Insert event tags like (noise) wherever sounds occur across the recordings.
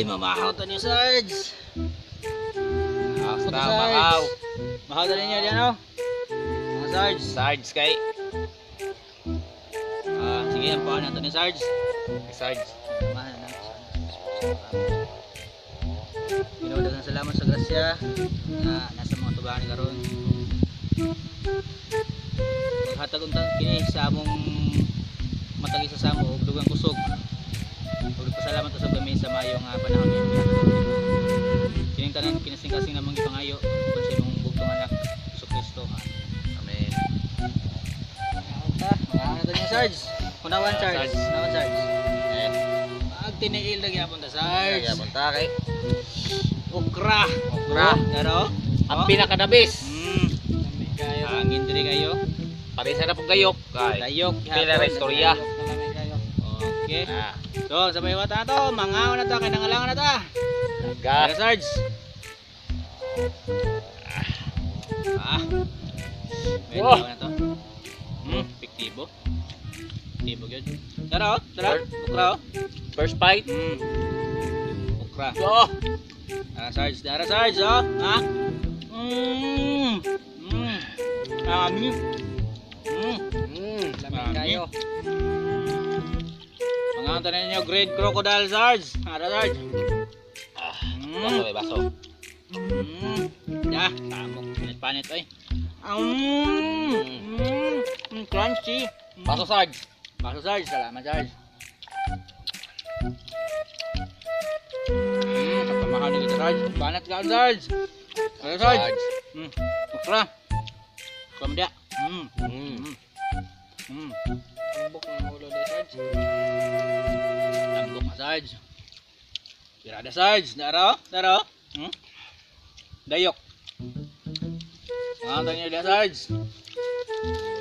Ay, mamahaw to ni Sarge. Sarge. na, makaw. Mahaw to ninyo diyan, oh. Mga Sarge. Sarge kay. Ah, sige, ang paano to ni Sarge. Sarge. Mahal na. Salamat sa grasya na nasa mga tubahan karon. Maghatag unta kini sa among matagi sa samo ug dugang kusog. Ug pasalamat sa gamay sa mayo nga panahon niya. Kining tanan kinasing-kasing namang gipangayo kung sa imong bugtong anak sa Kristo. Amen. Ta, mga ano to ni Sarge? Kunawan Sarge. Kunawan Sarge. Eh, Ag tiniil na gyapon ta Sarge. kaya punta kay. Okra. Okra. Oh, Pero, Ang pinakadabis. Mm. Hangin diri kayo. Parisa na pong gayok. Kay. Layok. Pila ra istorya. Okay. Ah, So, sabay ta to. Mangaw na ta. Kaya nangalangan na ta. Gas. Sarge. Ah. Pwede Oh. na to. Hmm, piktibo. Piktibo yun. Tara, oh. Tara. Okra, oh. First bite. Hmm. Okra. Oh, Tara, Sarge. Tara, Sarge, oh. Ha? Mmm. Mmm. Kami. Mmm. mm. Lamig kayo. Mga anta na ninyo, Great Crocodile Sarge. Tara, Sarge. Ah, Mmm. baso eh, baso. Mmm. Ya, tamok. Panit-panit. Mmm. Mmm. Mm, crunchy. Mm. Baso Sarge. Baso, Sarge. Salamat, Sarge. Mmm. Kapamahan ni Sarge. Panat ka, Sarge. Tara, Sarge. Mmm. Okra. Okra dia. Mm. Mmm. Mmm. Tambok ng ulo ni Sarge. Sarge. Pirada Sarge. Daro? Daro? Hmm? Dayok. Mga tanya dia Sarge.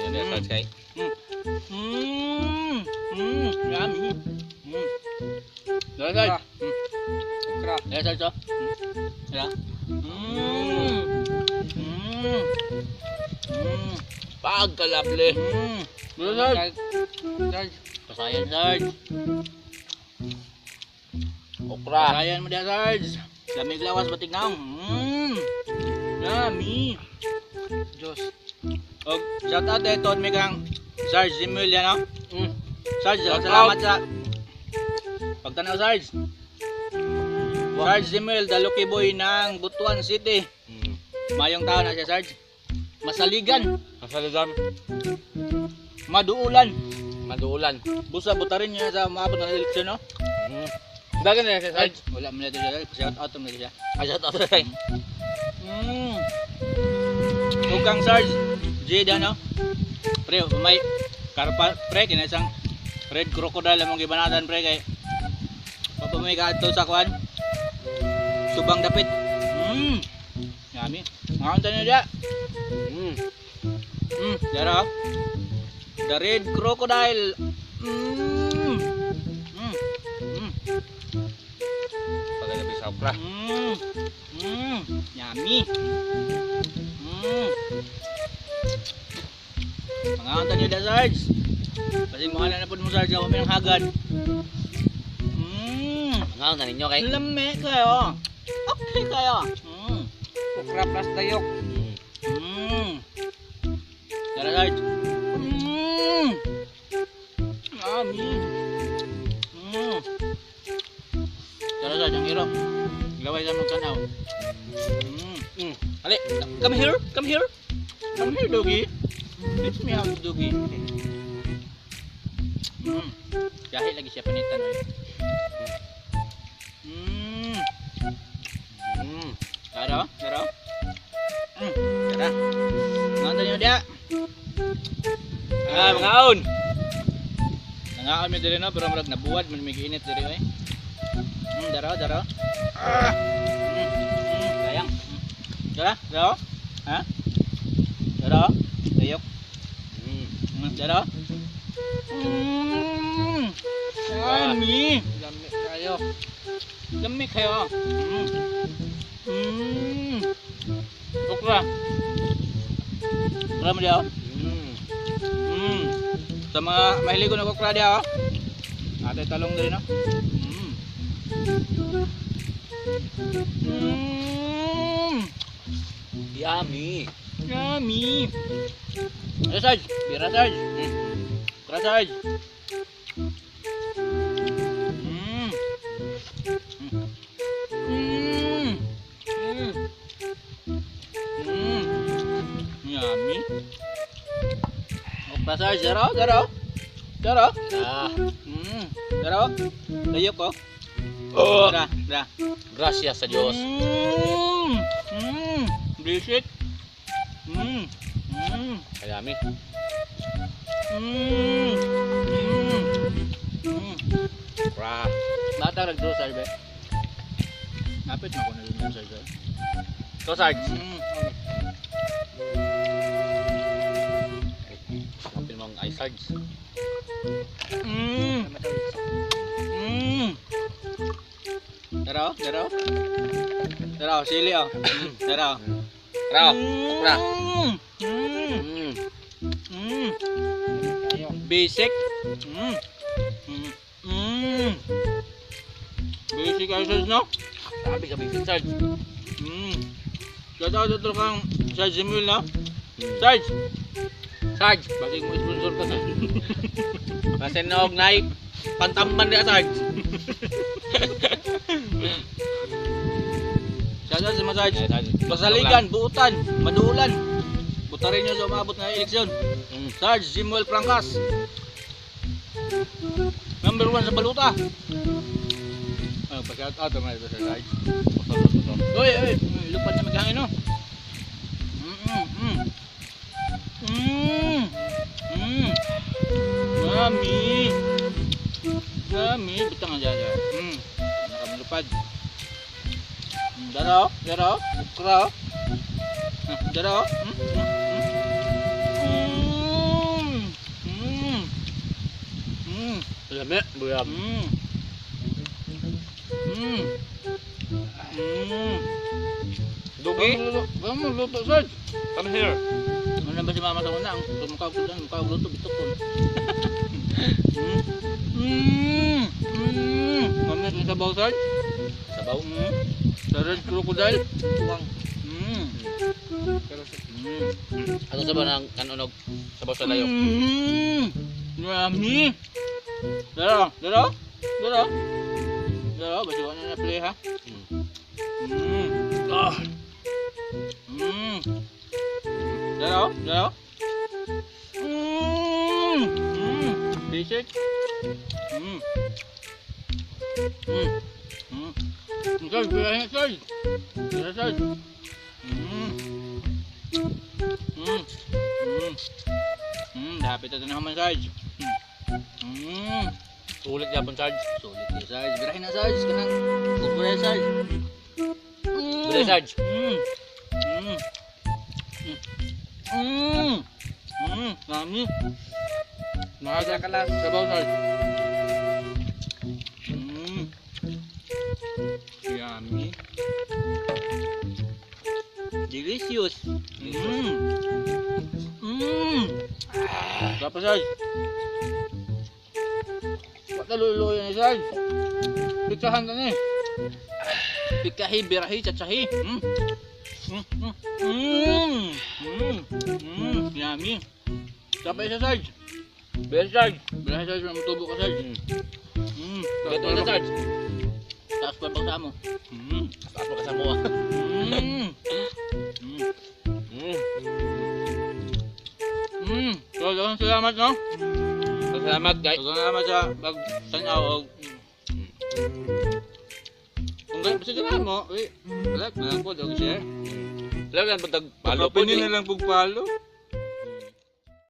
Yan na Sarge kay. Mmm. Mmm. Yummy. Mmm. Sarge. Hmm. Okra. Daro Sarge oh. Hmm. Daro. Mmm. Mmm. Mmm. Pagkalable. Mmm. Daro Sarge. Sarge. Pasayan Sarge. Okra. Pasayan mo dia Sarge. Lamig lawas batik naong. Mmm. Yummy. Diyos. Og shout out dito may kang Sarge Zimul yan oh. Mm. Sarge, Shout salamat sa pagtanaw Sarge. Sarge Zimul, the lucky boy ng Butuan City. Mm. Mayong tao na siya Sarge. Masaligan, Kasaligan. maduulan. Maduulan. Busa butarin niya sa maabot ng eleksyon no. Mm. Dagan na si Sarge. Wala mo na dito siya. Shout out mo siya. Ah, shout out. Mm. Ug kang Sarge, Jade ano? Pre, may karpa pre kina isang red crocodile among gibanatan pre kay papamay ka adto sa kwan. Subang dapit. Mm. Yummy. Mga unta na dia. Mm. Mm, dara. The red crocodile. Mm. Pagkagabi sa okra. Mmm. Mmm. Yummy. Mmm. Mga anta nyo da, Sarge. Kasi mo na po mo, Sarge. Ako may hagad. Mmm. Ngaon na ninyo kay. Lame kayo. Okay kayo. Mmm. Okra plus dayok. Mmm. Tara, Sarge. Mmm. Yummy. Mmm. Tara, Sarge. Ang hero. Gaway ka ng kanaw. Mmm. Mm. Ale, come here, come here. Come here, doggy. Teach me to doggy. Mm. Dahil lagi siya panitan. oy. Mm. Mm. Tara, tara. Mm. Tara. Nganta niyo dia. Ah, mga aon. Nangaon mi diri no, pero murag nabuwad man mig init diri oy. daro, daro. Ah. Mm, mm, sayang. Mm. Dara, daro. Ha? Daro. Dayok. Mm. Mm, daro. Mm. Yummy. Lami kayo. Lamig kayo. Mm. Mm. Okra. Okra mo diya. Mm. Mm. Sa mga mahilig ko ng okra diya. oh. Ate talong din no. Mm. Mm. Yummy. Yummy. Ano Sarge? Bira Sarge. Mm. Okra Sarge. Mm. Mm. Mm. Mm. Yummy. Okra Sarge. Daro, daro. Daro. Ah, Mm. Daro. Layok ko. Oh. Dara, dara. gracias sa Diyos. Mm. Mm. Visit. Mm. Mm. Kayami. Mm. Mm. Mm. Ra. Bata nagdro Sarge. Napit na ko na rin yung Sarge. So, Sarge. Mm. Kapil mong ay Sarge. Mm. Mm. Daro, daro. Daro, sili oh. Mm. Daro. Ra. Mm. Mm. Basic. Mm. Mm. Basic exercise, no? Sabi ka basic Sarge. Mm. Kaya ito kang Sarge Emil, no? Sarge! Sarge. Bakit mo sponsor ka sa? (laughs) Kasi nog nay pantamban dia Sarge. (laughs) Kaya sa mga Sarge. Pasaligan, buutan, madulan. Butarin nyo sa umabot ng eleksyon. Mm. Sarge Jimuel Prangkas. Number one sa baluta. Oh, pa-shout out naman ito sa Sarge. Oy, oy, lupad na maghangin no. Mm, mm, mm. Mm. Mm. Yummy. Yummy. Bitang nga dyan. Mm. Nakamulupad. Mm, Daro, daro, ukra. Daro. Mm, mm, mm. Mm. Mm. Lami, buyab. Mm. Mm. Mm. Dugi. Kamu luto, Sarge. Come here. Ano na ba si mama sa una? Ang mukhaw lang, mukhaw luto, bitok ko. Mm. Mm. Mamit ni sabaw, Sarge. Sabaw. Mm. Sa red crocodile. Tuwang. Mm. Mm. Ano sabaw ng kanunog? Sabaw sa layo. Mm. Yummy. Daro, daro, daro. Daro, basta wala na play ha. Mm. Mm. Ah. Mm. Daro, daro. Mm. Mm. Basic. Mm. Mm. Mm. Sarge, bilangin Sarge. Bilangin Sarge. Mm. Mm. Mm. Mm. Dapit ito na naman Sarge. Mm. Sulit yapon Sarge. Sulit ya Sarge. Birahin na Sarge. Kanang kukulay Sarge. Mm. Dali Sarge. Mm. Mm. Mm. Mm. Mm. Nami. Nakaga ka lang. Sabaw Sarge. Mm. Yummy. Delicious. Mm. Mm. Dapat Sarge. Ba't naluluyo ni Sarge? Pikahan ka na eh. Pikahi, birahi, tsatsahi. Mm. Mm. Mm. Mm. Mm. Mm. Yummy. Dapat isa Sarge. Best Sarge. Birahi Sarge, matubo ka Sarge. Mm. Beto na Sarge. Taas pa bang mo? Mm. Taas mo ka sa mua. Mm. Mm. Mm. Mm. So, dagang salamat no? Salamat guys. Salamat sa pagtanaw og Basta ganahan mo, eh, like na lang po, dog share. Alam yan, pag follow po. Pagpapinin na lang pag follow.